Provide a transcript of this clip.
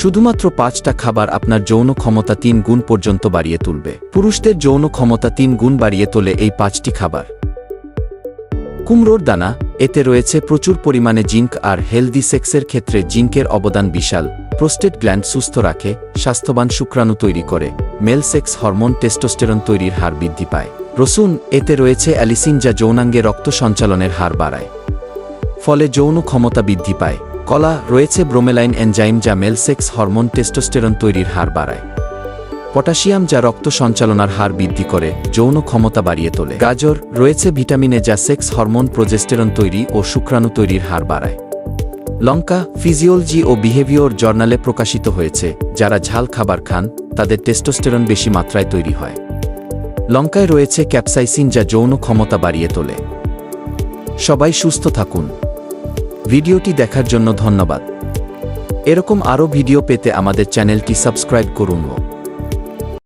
শুধুমাত্র পাঁচটা খাবার আপনার যৌন ক্ষমতা তিন গুণ পর্যন্ত বাড়িয়ে তুলবে। পুরুষদের যৌন ক্ষমতা তিন গুণ বাড়িয়ে তোলে এই পাঁচটি খাবার। কুমড়োর দানা, এতে রয়েছে প্রচুর পরিমাণে জিঙ্ক আর হেলদি সেক্সের ক্ষেত্রে জিঙ্কের অবদান বিশাল। প্রোস্টেট গ্ল্যান্ড সুস্থ রাখে, স্বাস্থ্যবান শুক্রাণু তৈরি করে, মেল সেক্স হরমোন টেস্টোস্টেরন তৈরির হার বৃদ্ধি পায়। রসুন, এতে রয়েছে অ্যালিসিন যা যৌনাঙ্গে রক্ত সঞ্চালনের হার বাড়ায়। ফলে যৌন ক্ষমতা বৃদ্ধি পায়। কলা রয়েছে ব্রোমেলাইন এনজাইম যা মেল সেক্স হরমোন টেস্টোস্টেরন তৈরির হার বাড়ায়। পটাশিয়াম যা রক্ত সঞ্চালনার হার বৃদ্ধি করে, যৌন ক্ষমতা বাড়িয়ে তোলে। গাজর রয়েছে ভিটামিনে যা সেক্স হরমোন প্রজেস্টেরন তৈরি ও শুক্রাণু তৈরির হার বাড়ায়। লঙ্কা, ফিজিওলজি ও বিহেভিওর জার্নালে প্রকাশিত হয়েছে, যারা ঝাল খাবার খান, তাদের টেস্টোস্টেরন বেশি মাত্রায় তৈরি হয়। লঙ্কায় রয়েছে ক্যাপসাইসিন যা যৌন ক্ষমতা বাড়িয়ে তোলে। সবাই সুস্থ থাকুন। ভিডিওটি দেখার জন্য ধন্যবাদ। এরকম আরও ভিডিও পেতে আমাদের চ্যানেলটি সাবস্ক্রাইব করুন।